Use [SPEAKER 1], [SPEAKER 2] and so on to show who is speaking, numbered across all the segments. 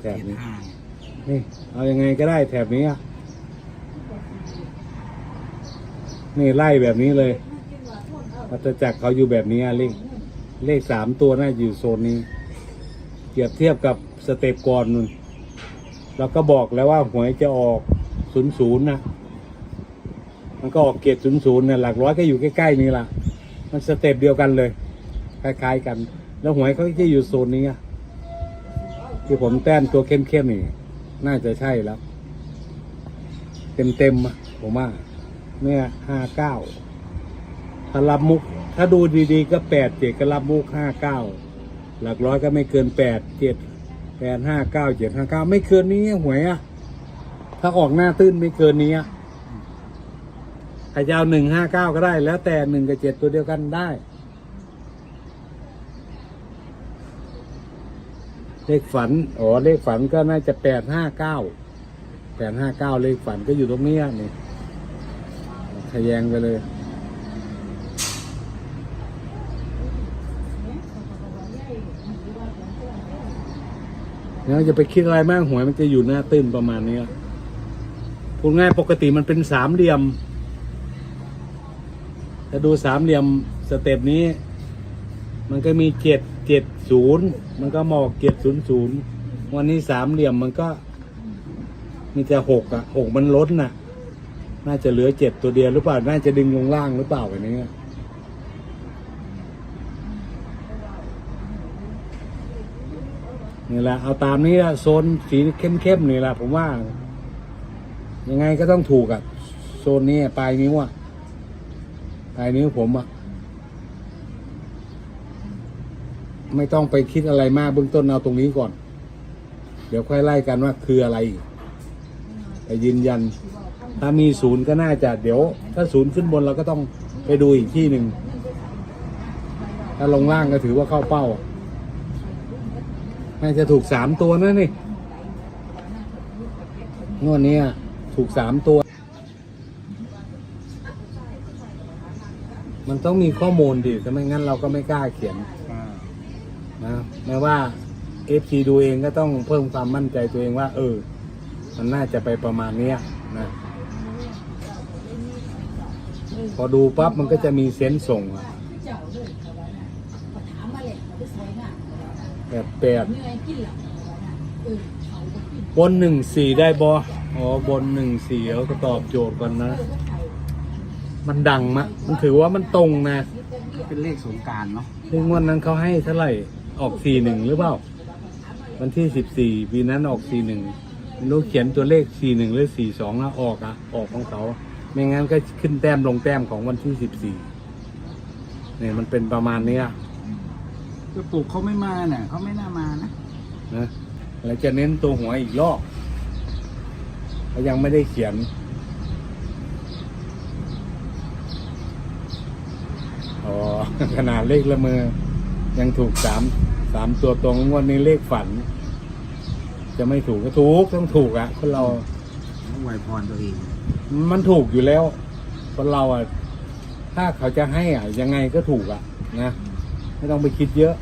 [SPEAKER 1] แถบนี้นี่เอายังไงก็ได้แถบนี้อะนี่ไล่แบบนี้เลยวัตจักรเขาอยู่แบบนี้อะเลขเลขสามตัวน่าอยู่โซนนี้เปรียบเทียบกับสเต็ปก่อนนู่นเราก็บอกแล้วว่าหวยจะออกศูนย์ศูนย์นะมันก็ออกเกตศูนย์ศูนย์เนี่ยหลักร้อยก็อยู่ใกล้ๆนี่ล่ะมันสเต็ปเดียวกันเลย คล้ายๆกัน แล้วหวยเขาจะอยู่โซนนี้อะ ที่ผมแต้มตัวเข้มๆนี่ น่าจะใช่แล้ว เต็มๆอะผมว่า เนี่ยห้าเก้าถ้ารับมุก ถ้าดูดีๆก็แปดเจ็ดก็รับมุกห้าเก้าหลักร้อยก็ไม่เกินแปดเจ็ดแปดห้าเก้าเจ็ดห้าเก้าไม่เกินนี้หวยอะถ้าออกหน้าตื้นไม่เกินนี้อะใครจะเอาหนึ่งห้าเก้าก็ได้ แล้วแต่หนึ่งกับเจ็ดตัวเดียวกันได้ เลขฝันอ๋อเลขฝันก็น่าจะแปดห้าเก้าแปดห้าเก้าเลขฝันก็อยู่ตรงเนี้ยนี่ทะแยงไปเลย แล้วจะไปคิดอะไรมากหวยมันจะอยู่หน้าตื้นประมาณนี้พูดง่ายปกติมันเป็นสามเหลี่ยมถ้าดูสามเหลี่ยมสเต็ปนี้ มันก็มีเจ็ด เจ็ดศูนย์มันก็หมอกเจ็ดศูนย์ศูนย์วันนี้สามเหลี่ยมมันก็ มีแต่หกอะหกมันล้นน่ะ น่าจะเหลือเจ็ดตัวเดียวหรือเปล่า น่าจะดึงลงล่างหรือเปล่าแบบนี้นี่แหละเอาตามนี้ละโซนสีเข้มๆนี่แหละผมว่า ยังไงก็ต้องถูกอะโซนนี้ปลายนิ้วอะปลายนิ้วผมอะ ไม่ต้องไปคิดอะไรมากเบื้องต้นเอาตรงนี้ก่อน เดี๋ยวค่อยไล่กันว่าคืออะไรไปยืนยัน ถ้ามีศูนย์ก็น่าจะเดี๋ยว ถ้าศูนย์ขึ้นบนเราก็ต้องไปดูอีกที่หนึ่งถ้าลงล่างก็ถือว่าเข้าเป้าน่าจะถูกสามตัวนะนี่งวดนี้ถูกสามตัว มันต้องมีข้อมูลดิถ้าไม่งั้นเราก็ไม่กล้าเขียน แม้ว่าเอฟซีดูเองก็ต้องเพิ่มความมั่นใจตัวเองว่า เออ มันน่าจะไปประมาณเนี้ยนะพอดูปั๊บมันก็จะมีเซนส์ส่งอะแปดแปดบนหนึ่งสี่ได้บออ๋อบนหนึ่งสี่เขาก็ตอบโจทย์กันนะ มันดังมะ มันถือว่ามันตรงนะ
[SPEAKER 2] เป็นเลขสงกรารเนาะ
[SPEAKER 1] ซึ่งวันนั้นเขาให้เท่าไหร่ ออกสี่หนึ่งหรือเปล่า วันที่สิบสี่ปีนั้นออกสี่หนึ่งไม่รู้เขียนตัวเลขสี่หนึ่งหรือสี่สองแล้วออกอะออกของเขาไม่งั้นก็ขึ้นแต้มลงแต้มของวันที่สิบสี่เนี่ยมันเป็นประมาณเนี้ย
[SPEAKER 2] คือปลูกเขาไม่มาเนี่ยเขาไม่น่ามานะ
[SPEAKER 1] นะแล้วจะเน้นตัวหัวอีกรอบเขายังไม่ได้เขียนอ๋อขนาดเลขละเมอ ยังถูกสามสามตัวตรงงวดนี้เลขฝัน จะไม่ถูกก็ถูกต้องถูกอะคนเรา
[SPEAKER 2] ต้องไหวพรตัวเอง
[SPEAKER 1] มันถูกอยู่แล้ว คนเราอะถ้าเขาจะให้อะยังไงก็ถูกอะนะไม่ต้องไปคิดเยอะ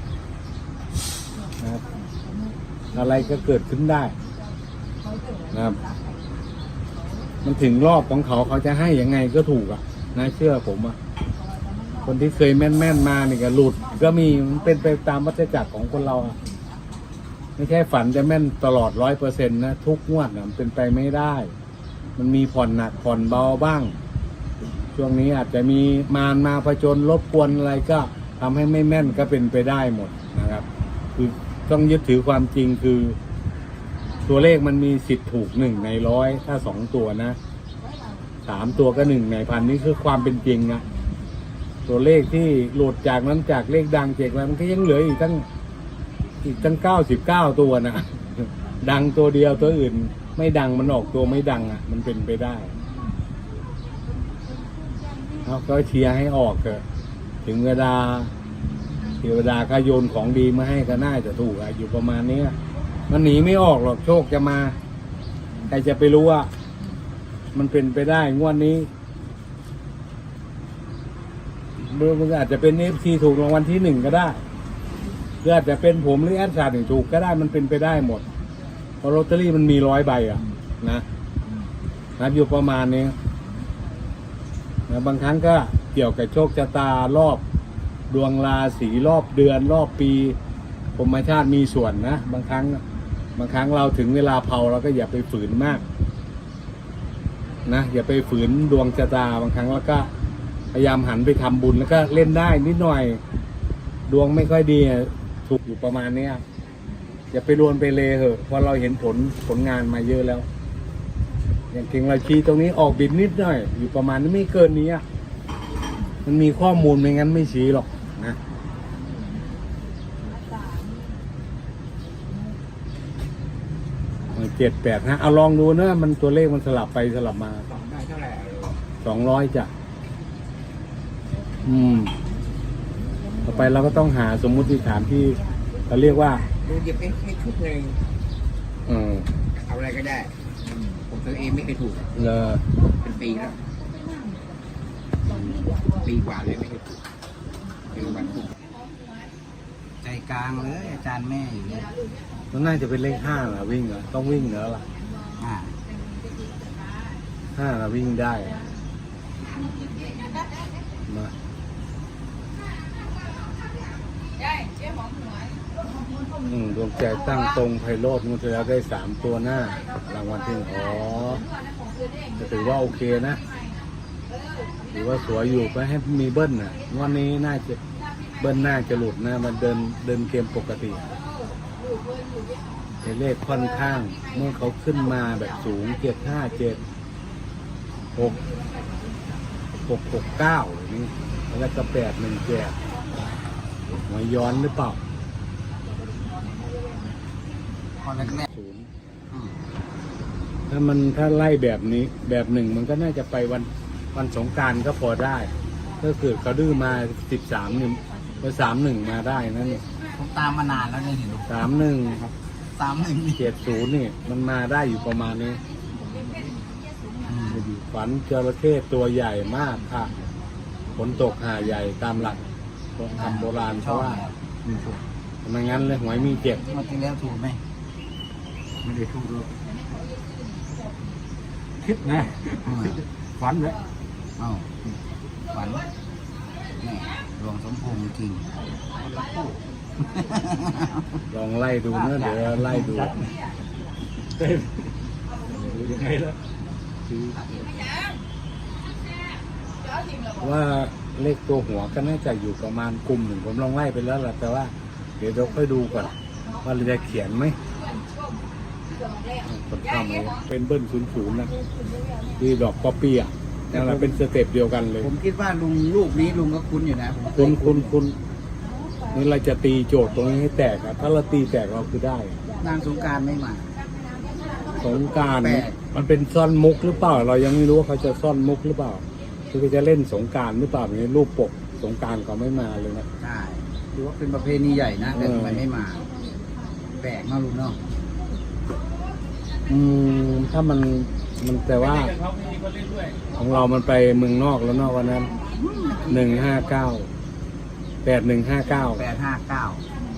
[SPEAKER 1] นะครับ อะไรก็เกิดขึ้นได้นะครับ มันถึงรอบของเขาเขาจะให้ยังไงก็ถูกอะนะเชื่อผมอะ คนที่เคยแม่นๆมาเนี่ก็หลุด ก็มีมันเป็นไปตามวัฏจักรของคนเราอะไม่ใช่ฝันจะแม่นตลอดร้อยเปอร์เซ็นต์นะ ทุกงวดนะมันเป็นไปไม่ได้ มันมีผ่อนหนักผ่อนเบาบ้าง ช่วงนี้อาจจะมีมารมาผจญรบกวนอะไรก็ทำให้ไม่แม่นก็เป็นไปได้หมดนะครับ คือต้องยึดถือความจริงคือ ตัวเลขมันมีสิทธิ์ถูกหนึ่งในร้อยถ้าสองตัวนะสามตัวก็หนึ่งในพันนี่คือความเป็นจริงนะ ตัวเลขที่หลุดจากนั้นจากเลขดังเจกอะไรมันก็ยังเหลืออีกตั้งอีกตั้งเก้าสิบเก้าตัวนะดังตัวเดียวตัวอื่น ไม่ดังมันออกตัวไม่ดังอะ มันเป็นไปได้เอาก็เชียร์ให้ออกเถอะถึงเวลาเทวดาก็โยนของดีมาให้ก็น่าจะถูกอะอยู่ประมาณเนี้ยมันหนีไม่ออกหรอกโชคจะมาใครจะไปรู้ว่า มันเป็นไปได้งวดนี้ หรือมันอาจจะเป็นเอฟซีถูกรางวัลที่หนึ่งก็ได้หรืออาจจะเป็นผมหรือแอดชาหนึ่งถูกก็ได้มันเป็นไปได้หมด เพราะลอตเตอรี่มันมีร้อยใบอะ นะนับอยู่ประมาณนี้นะบางครั้งก็เกี่ยวกับโชคชะตารอบ ดวงราศีรอบเดือนรอบปีพรหมชาติมีส่วนนะ บางครั้ง บางครั้งเราถึงเวลาเผาเราก็อย่าไปฝืนมาก นะอย่าไปฝืนดวงชะตาบางครั้งแล้วก็ พยายามหันไปทำบุญแล้วก็เล่นได้นิดหน่อย ดวงไม่ค่อยดีอะถูกอยู่ประมาณเนี้ยอย่าไปรวนไปเลเหอะเพราะเราเห็นผลผลงานมาเยอะแล้ว อย่างเก่งเราชี้ตรงนี้ออกบิดนิดหน่อย อยู่ประมาณนี้ไม่เกินนี้อะมันมีข้อมูลไม่งั้นไม่ชี้หรอกนะเจ็ดแปดฮะเอาลองดูนะมันตัวเลขมันสลับไปสลับมา
[SPEAKER 2] สองได้เท่าไหร่
[SPEAKER 1] สองร้อยจ้ะ อืม ต่อไปเราก็ต้องหาสมมุติฐานที่เราเรียกว่า
[SPEAKER 3] ดูหยิบเองแค่ชุดหนึ่ง
[SPEAKER 1] เออ
[SPEAKER 3] เอาอะไรก็ได้ ผมซื้อเองไม่เคยถูก
[SPEAKER 1] เลอ
[SPEAKER 3] เป็นปีแล้ว ปีกว่าเลยไม่เคยถูกเป็นวันถูก
[SPEAKER 2] ใจกลางเลยอาจารย์แม่อยู่เนี่ย
[SPEAKER 1] มันน่าจะเป็นเลขห้าเหรอวิ่งเหรอต้องวิ่งเหรอล่ะ
[SPEAKER 2] อ่า
[SPEAKER 1] ห้าเราวิ่งได้มา อืมดวงใจตั้งตรงไพโรดมันจะแล้วได้สามตัวหน้า รางวัลที่หนึ่งอ๋อจะถือว่าโอเคนะถือว่าสวยอยู่ไปให้มีเบิ้ลน่ะงวันนี้น่าจะเบิ้ลน่าจะหลุดนะ มันเดินเดินเกมปกติเลขค่อนข้าง เมื่อเขาขึ้นมาแบบสูงเจ็ดห้าเจ็ดหกหกหกเก้าอย่างนี้แล้วก็แปดหนึ่งแปดหวยย้อนหรือเปล่า
[SPEAKER 2] พอแรก
[SPEAKER 1] ศูนย์
[SPEAKER 2] ๆอืม
[SPEAKER 1] ถ้ามันถ้าไล่แบบนี้แบบหนึ่งมันก็น่าจะไปวันวันสงกรารก็พอได้ถ้าเกิดเขาดื้อมาสิบสามนี่ก็สามหนึ่งมาได้นั่นนี่
[SPEAKER 2] ผมตามมานานแล้วเนี่ยเห็นดู
[SPEAKER 1] สามหนึ่ง
[SPEAKER 2] สามหนึ่งนี่
[SPEAKER 1] เจ็ดศูนย์นี่มันมาได้อยู่ประมาณนี้
[SPEAKER 2] อืม
[SPEAKER 1] ฝันจระเข้ตัวใหญ่มากค่ะฝนตกหาใหญ่ตามหลักคำโบราณ
[SPEAKER 2] ช
[SPEAKER 1] เขา
[SPEAKER 2] อบ
[SPEAKER 1] ว่า
[SPEAKER 2] แล้วอืมถูก
[SPEAKER 1] ไม่งั้นเลยหวยมีเจ็บ
[SPEAKER 2] เมื่อที่แล้วถูกไหม
[SPEAKER 1] ไม่ได้ทุกรูคิดนะ
[SPEAKER 2] อืม
[SPEAKER 1] ฝันเลย
[SPEAKER 2] เอ้าฝันแม่หลวงสมพงษ์จริง
[SPEAKER 1] ลองไล่ดูเนอะเดี๋ยวไล่ดูยังไงล่ะว่าเลขตัวหัวก็น่าจะอยู่ประมาณกลุ่มหนึ่งผมลองไล่ไปแล้วแหละแต่ว่า เดี๋ยวเราค่อยดูก่อนว่าเราจะเขียนไหม คนทำเลยเป็นเบิ้ลศูนย์ศูนย์นะที่ดอกป๊อปปี้อะนั่นแหละเป็นสเต็ปเดียวกันเลย
[SPEAKER 2] ผมคิดว่าลุงลูกนี้ลุงก็คุ้นอยู่นะผม
[SPEAKER 1] คุณคุณคุณนี่เราจะตีโจทย์ตรงนี้ให้แตกอะถ้าเราตีแตกเราคือได้อะ
[SPEAKER 2] นางสงกรารไม่มา
[SPEAKER 1] สงกราร
[SPEAKER 2] แปลก
[SPEAKER 1] มันเป็นซ่อนมุกหรือเปล่า เรายังไม่รู้ว่าเขาจะซ่อนมุกหรือเปล่าคือเขาจะเล่นสงกรารหรือเปล่าในรูปปกสงกรารเขาไม่มาเลยนะ
[SPEAKER 2] ใช่ถือว่าเป็นประเพณีใหญ่นะแต่
[SPEAKER 1] เออ
[SPEAKER 2] ทำไมไม่มา แปลกเนาะลุงเนาะ
[SPEAKER 1] อืมถ้ามันมันแต่ว่า ของเรามันไปเมืองนอกแล้วเนอกวันนั้นหนึ่งห้าเก้าแปดหนึ่งห้าเก้า
[SPEAKER 2] แปดห้าเก้า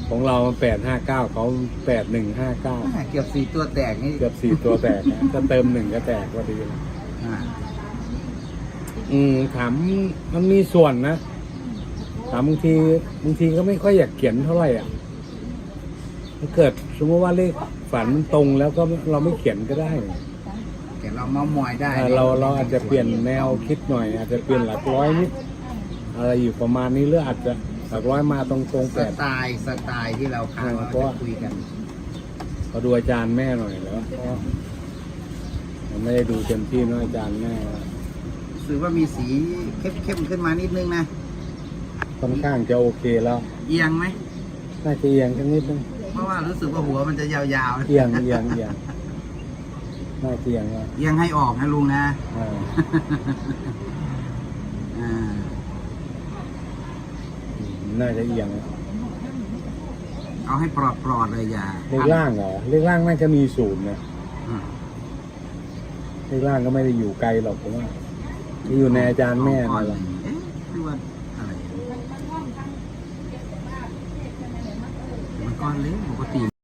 [SPEAKER 1] ของเราแปดห้าเก้าเขาแปดหนึ่งห้าเก้า
[SPEAKER 2] เกือบสี่ตัวแตกนี่
[SPEAKER 1] เกือบสี่ตัวแตกนะถ้าเติมหนึ่งก็แตกก็ดีนะ
[SPEAKER 2] อ่า
[SPEAKER 1] อืมถามมันมีส่วนนะถามบางทีบางทีก็ไม่ค่อยอยากเขียนเท่าไหร่อะถ้าเกิดสมมติว่าเลข ฝันมันตรงแล้วก็เราไม่เขียนก็ได้
[SPEAKER 2] แต่เราเมามอยได้
[SPEAKER 1] อ่าเราเราอาจจะเปลี่ยนแนวคิดหน่อย อาจจะเปลี่ยนหลักร้อยนิดอะไรอยู่ประมาณนี้หรืออาจจะหลักร้อยมาตรงตรงๆ
[SPEAKER 2] ส
[SPEAKER 1] แปด
[SPEAKER 2] ไตล์สไตล์ที่เราค้าง
[SPEAKER 1] อ่า
[SPEAKER 2] เรา
[SPEAKER 1] เพราะ
[SPEAKER 2] จะ
[SPEAKER 1] ว่า
[SPEAKER 2] คุยกัน
[SPEAKER 1] เราดูอาจารย์แม่หน่อยแล้วเพราะว่าเราไม่ได้ดูเต็มที่เนอะอาจารย์แม่
[SPEAKER 2] รู้สึกว่ามีสีเข้มๆขึ้นมานิดนึงนะ
[SPEAKER 1] ค่อนข้างจะโอเคแล้ว
[SPEAKER 2] เอียงไหม
[SPEAKER 1] น่าจะเอียงกันนิดนึง
[SPEAKER 2] เพ ราะว่ารู้สึกว่าหัวมันจะยาวๆ
[SPEAKER 1] เอียงเอียงเอียงน่าจะเอียงว่า
[SPEAKER 2] เอียงให้ออกนะลุงนะ
[SPEAKER 1] อ่า
[SPEAKER 2] อ่า
[SPEAKER 1] น่าจะเอียง
[SPEAKER 2] เอาให้ปลอดปลอดๆเลยอย่า
[SPEAKER 1] เลขล่างเหรอเลขล่างน่าจะมีศูนย์นะ
[SPEAKER 2] อืม
[SPEAKER 1] เลขล่างก็ไม่ได้อยู่ไกลหรอกผมว่าอยู่ในอาจารย์แม่
[SPEAKER 2] ก่อ
[SPEAKER 1] นั่
[SPEAKER 2] น
[SPEAKER 1] นแห
[SPEAKER 2] เล
[SPEAKER 1] ละ
[SPEAKER 2] ยเอ๊ะหรือว่าอะไรมัน ก้อนเล็กปกติ